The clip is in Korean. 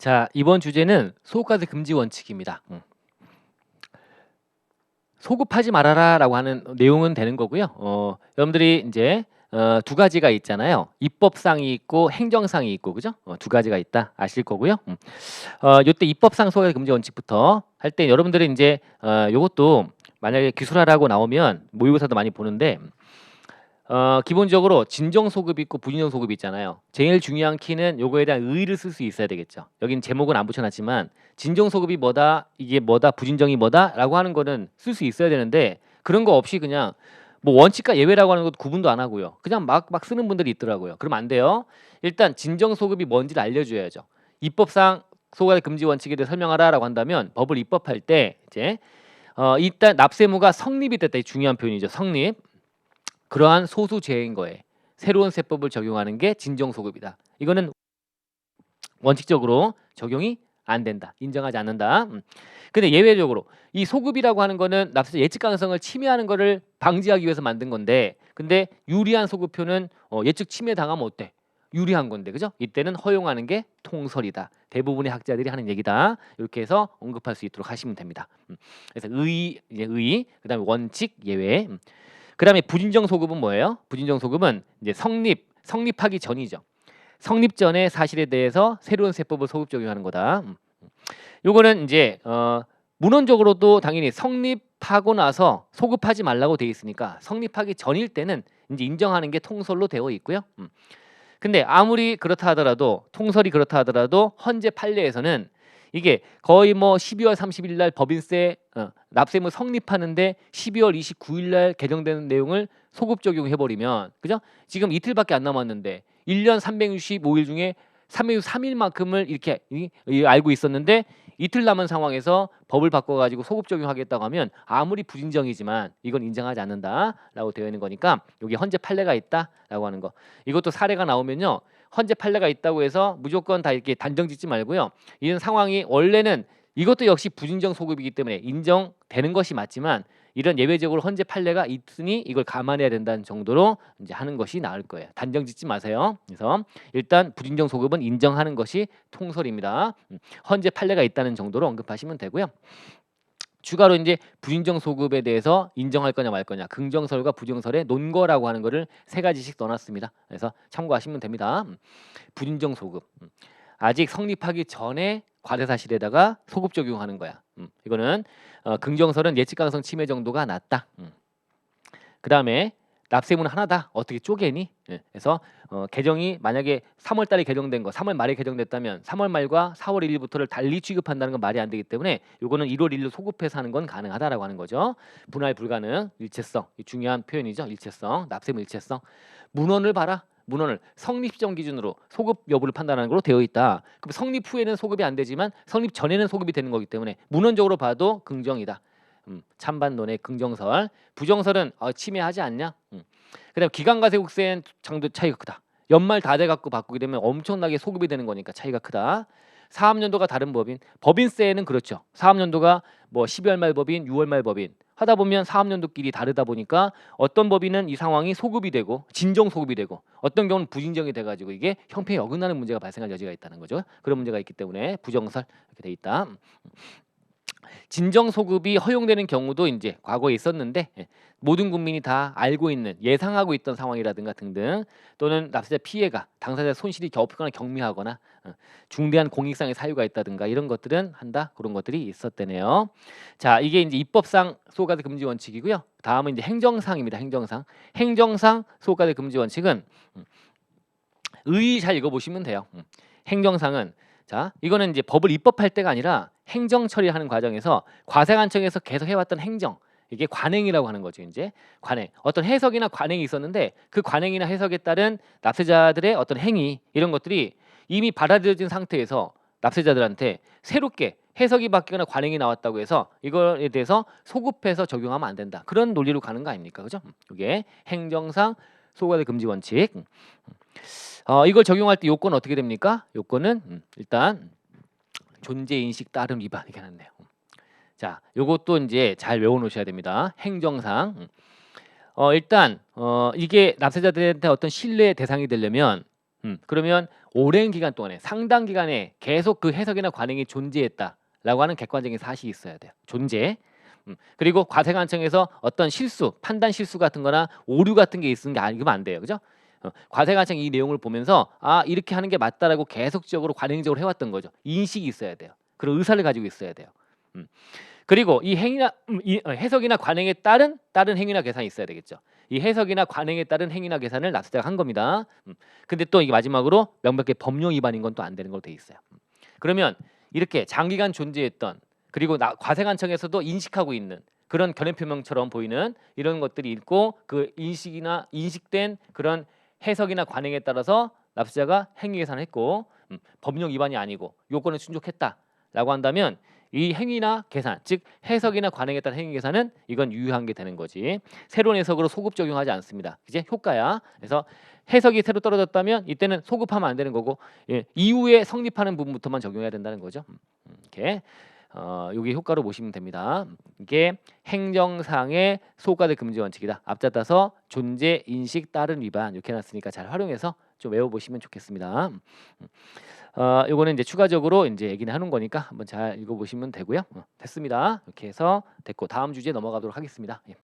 자, 이번 주제는 소급과세 금지 원칙입니다. 음. 소급하지 말아라라고 하는 내용은 되는 거고요. 어, 여러분들이 이제 어, 두 가지가 있잖아요. 입법상이 있고 행정상이 있고 그죠? 어, 두 가지가 있다 아실 거고요. 음. 어, 요때 입법상 소급과세 금지 원칙부터 할 때 여러분들이 이제 어, 요것도 만약에 기술하라고 나오면 모의고사도 많이 보는데 어, 기본적으로 진정 소급 있고 부진정 소급 있잖아요. 제일 중요한 키는 요거에 대한 의의를 쓸 수 있어야 되겠죠. 여긴 제목은 안 붙여놨지만 진정 소급이 뭐다, 이게 뭐다, 부진정이 뭐다라고 하는 거는 쓸 수 있어야 되는데 그런 거 없이 그냥 뭐 원칙과 예외라고 하는 것도 구분도 안 하고요. 그냥 막 막 쓰는 분들이 있더라고요. 그럼 안 돼요. 일단 진정 소급이 뭔지를 알려줘야죠. 입법상 소급의 금지 원칙에 대해 설명하라라고 한다면 법을 입법할 때 이제 어, 일단 납세무가 성립이 됐다. 이 중요한 표현이죠. 성립. 그러한 소수 재해인 거에 새로운 세법을 적용하는 게 진정 소급이다. 이거는 원칙적으로 적용이 안 된다. 인정하지 않는다. 음. 근데 예외적으로 이 소급이라고 하는 거는 납세자 예측 가능성을 침해하는 거를 방지하기 위해서 만든 건데 근데 유리한 소급표는 어, 예측 침해 당하면 어때? 유리한 건데 그죠? 이때는 허용하는 게 통설이다. 대부분의 학자들이 하는 얘기다. 이렇게 해서 언급할 수 있도록 하시면 됩니다. 음. 그래서 의, 이제 의, 그다음에 원칙 예외. 음. 그다음에 부진정 소급은 뭐예요? 부진정 소급은 이제 성립 성립하기 전이죠. 성립 전의 사실에 대해서 새로운 세법을 소급 적용하는 거다. 음. 요거는 이제 어 문헌적으로도 당연히 성립하고 나서 소급하지 말라고 돼 있으니까 성립하기 전일 때는 이제 인정하는 게 통설로 되어 있고요. 음. 근데 아무리 그렇다 하더라도 통설이 그렇다 하더라도 헌재 판례에서는 이게 거의 뭐 12월 30일 날 법인세 어, 납세무 성립하는데 12월 29일 날 개정되는 내용을 소급 적용해 버리면 그죠? 지금 이틀밖에 안 남았는데 1년 365일 중에 363일만큼을 이렇게 알고 있었는데 이틀 남은 상황에서 법을 바꿔 가지고 소급 적용하겠다고 하면 아무리 부진정이지만 이건 인정하지 않는다라고 되어 있는 거니까 여기 헌재 판례가 있다라고 하는 거. 이것도 사례가 나오면요. 헌재 판례가 있다고 해서 무조건 다 이렇게 단정 짓지 말고요. 이런 상황이 원래는 이것도 역시 부진정 소급이기 때문에 인정되는 것이 맞지만 이런 예외적으로 헌재 판례가 있으니 이걸 감안해야 된다는 정도로 이제 하는 것이 나을 거예요. 단정 짓지 마세요. 그래서 일단 부진정 소급은 인정하는 것이 통설입니다. 음, 헌재 판례가 있다는 정도로 언급하시면 되고요. 추가로 이제 부진정 소급에 대해서 인정할 거냐 말 거냐 긍정설과 부정설의 논거라고 하는 거를 세 가지씩 넣어놨습니다. 그래서 참고하시면 됩니다. 음, 부진정 소급 음, 아직 성립하기 전에 과대 사실에다가 소급 적용하는 거야. 음, 이거는 어, 긍정설은 예측 가능성 침해 정도가 낮다. 음. 그다음에 납세무는 하나다. 어떻게 쪼개니? 예, 그래서 어, 개정이 만약에 3월 달에 개정된 거, 3월 말에 개정됐다면 3월 말과 4월 1일부터를 달리 취급한다는 건 말이 안 되기 때문에 요거는 1월 1일 소급해서 하는 건 가능하다라고 하는 거죠. 분할 불가능, 일체성, 이 중요한 표현이죠. 일체성, 납세무 일체성. 문헌을 봐라. 문헌을 성립 시점 기준으로 소급 여부를 판단하는 걸로 되어 있다. 그럼 성립 후에는 소급이 안 되지만 성립 전에는 소급이 되는 거기 때문에 문헌적으로 봐도 긍정이다. 음, 찬반론의 긍정설, 부정설은 어, 침해하지 않냐? 음. 그다음 기간과 세국세는 장도 차이가 크다. 연말 다 돼 갖고 바꾸게 되면 엄청나게 소급이 되는 거니까 차이가 크다. 사업연도가 다른 법인, 법인세는 그렇죠. 사업연도가 뭐 12월 말 법인, 6월 말 법인 하다 보면 사업연도끼리 다르다 보니까 어떤 법인은 이 상황이 소급이 되고 진정 소급이 되고 어떤 경우는 부진정이 돼가지고 이게 형평에 어긋나는 문제가 발생할 여지가 있다는 거죠. 그런 문제가 있기 때문에 부정설 이렇게 돼 있다. 진정 소급이 허용되는 경우도 이제 과거에 있었는데 예, 모든 국민이 다 알고 있는 예상하고 있던 상황이라든가 등등 또는 납세자 피해가 당사자 손실이 겹거나 경미하거나 어, 중대한 공익상의 사유가 있다든가 이런 것들은 한다 그런 것들이 있었대네요. 자 이게 이제 입법상 소가세 금지 원칙이고요. 다음은 이제 행정상입니다. 행정상 행정상 소가세 금지 원칙은 음, 의의 잘 읽어보시면 돼요. 음, 행정상은 자 이거는 이제 법을 입법할 때가 아니라 행정 처리하는 과정에서 과세관청에서 계속 해왔던 행정 이게 관행이라고 하는 거죠 이제. 관행. 어떤 해석이나 관행이 있었는데 그 관행이나 해석에 따른 납세자들의 어떤 행위 이런 것들이 이미 받아들여진 상태에서 납세자들한테 새롭게 해석이 바뀌거나 관행이 나왔다고 해서 이거에 대해서 소급해서 적용하면 안 된다. 그런 논리로 가는 거 아닙니까? 그죠? 이게 행정상 소과세 금지 원칙 어, 이걸 적용할 때 요건 어떻게 됩니까 요건은 음, 일단 존재 인식 따름 위반 이게 났네요. 자, 요것도 이제 잘 외워 놓으셔야 됩니다. 행정상. 어, 일단 어, 이게 납세자들한테 어떤 신뢰의 대상이 되려면 음, 그러면 오랜 기간 동안에 상당 기간에 계속 그 해석이나 관행이 존재했다라고 하는 객관적인 사실이 있어야 돼요. 존재. 음, 그리고 과세관청에서 어떤 실수, 판단 실수 같은 거나 오류 같은 게 아니면 안 돼요. 그죠? 어, 과세관청 이 내용을 보면서 아 이렇게 하는 게 맞다라고 계속적으로 관행적으로 해왔던 거죠. 인식이 있어야 돼요. 그런 의사를 가지고 있어야 돼요. 음. 그리고 이 행위나 음, 이 어, 해석이나 관행에 따른 다른 행위나 계산이 있어야 되겠죠. 이 해석이나 관행에 따른 행위나 계산을 납세자가 한 겁니다. 음. 근데 또 이게 마지막으로 명백히 법령 위반인 건 또 안 되는 걸로 돼 있어요. 음. 그러면 이렇게 장기간 존재했던 그리고 나, 과세관청에서도 인식하고 있는 그런 견해 표명처럼 보이는 이런 것들이 있고 그 인식이나 인식된 그런 해석이나 관행에 따라서 납세자가 행위 계산을 했고 음, 법령 위반이 아니고 요건을 충족했다라고 한다면 이 행위나 계산, 즉 해석이나 관행에 따른 행위 계산은 이건 유효한 게 되는 거지. 새로운 해석으로 소급 적용하지 않습니다. 이제 효과야. 그래서 해석이 새로 떨어졌다면 이때는 소급하면 안 되는 거고 예, 이후에 성립하는 부분부터만 적용해야 된다는 거죠. 음, 음, 이렇게 어, 여기 효과로 보시면 됩니다. 이게 행정상의 소과대 금지 원칙이다. 앞자 따서 존재 인식 따른 위반 이렇게 해놨으니까 잘 활용해서 좀 외워보시면 좋겠습니다. 음, 어, 요거는 이제 추가적으로 이제 얘기는 하는 거니까 한번 잘 읽어보시면 되고요. 어, 됐습니다. 이렇게 해서 됐고 다음 주제 넘어가도록 하겠습니다. 예.